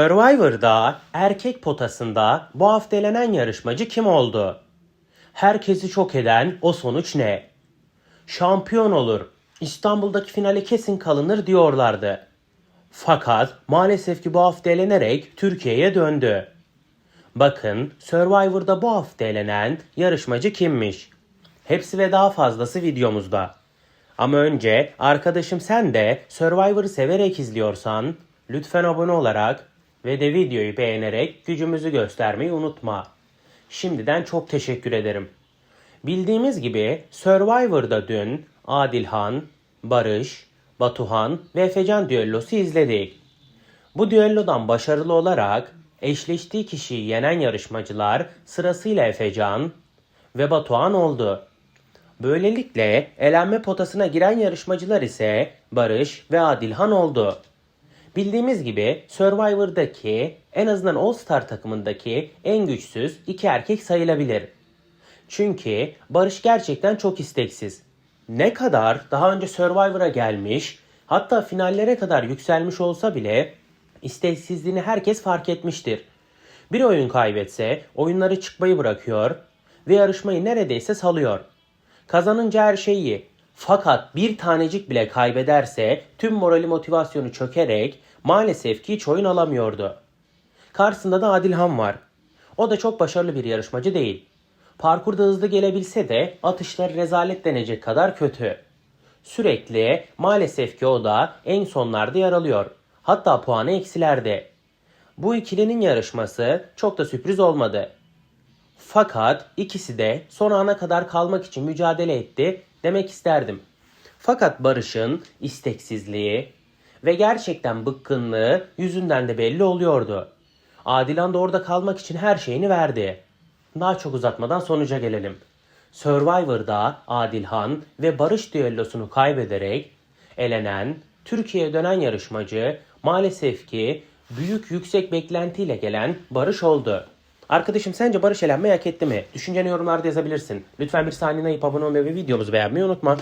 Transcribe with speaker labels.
Speaker 1: Survivor'da erkek potasında bu hafta elenen yarışmacı kim oldu? Herkesi şok eden o sonuç ne? Şampiyon olur. İstanbul'daki finale kesin kalınır diyorlardı. Fakat maalesef ki bu hafta elenerek Türkiye'ye döndü. Bakın Survivor'da bu hafta elenen yarışmacı kimmiş? Hepsi ve daha fazlası videomuzda. Ama önce arkadaşım sen de Survivor'ı severek izliyorsan lütfen abone olarak ve de videoyu beğenerek gücümüzü göstermeyi unutma. Şimdiden çok teşekkür ederim. Bildiğimiz gibi Survivor'da dün Adilhan, Barış, Batuhan ve Efecan düellosu izledik. Bu düellodan başarılı olarak eşleştiği kişiyi yenen yarışmacılar sırasıyla Efecan ve Batuhan oldu. Böylelikle elenme potasına giren yarışmacılar ise Barış ve Adilhan oldu. Bildiğimiz gibi Survivor'daki en azından All Star takımındaki en güçsüz iki erkek sayılabilir. Çünkü Barış gerçekten çok isteksiz. Ne kadar daha önce Survivor'a gelmiş, hatta finallere kadar yükselmiş olsa bile isteksizliğini herkes fark etmiştir. Bir oyun kaybetse oyunları çıkmayı bırakıyor ve yarışmayı neredeyse salıyor. Kazanınca her şeyi fakat bir tanecik bile kaybederse tüm morali motivasyonu çökerek maalesef ki hiç oyun alamıyordu. Karşısında da Adilhan var. O da çok başarılı bir yarışmacı değil. Parkurda hızlı gelebilse de atışları rezalet denecek kadar kötü. Sürekli maalesef ki o da en sonlarda yer alıyor. Hatta puanı eksilerde. Bu ikilinin yarışması çok da sürpriz olmadı. Fakat ikisi de son ana kadar kalmak için mücadele etti demek isterdim. Fakat Barış'ın isteksizliği ve gerçekten bıkkınlığı yüzünden de belli oluyordu. Adilan da orada kalmak için her şeyini verdi. Daha çok uzatmadan sonuca gelelim. Survivor'da Adilhan ve Barış düellosunu kaybederek elenen, Türkiye'ye dönen yarışmacı maalesef ki büyük yüksek beklentiyle gelen Barış oldu. Arkadaşım sence Barış elenmeyi hak etti mi? Düşünceni yorumlarda yazabilirsin. Lütfen bir saniye ayıp abone olmayı ve videomuzu beğenmeyi unutma.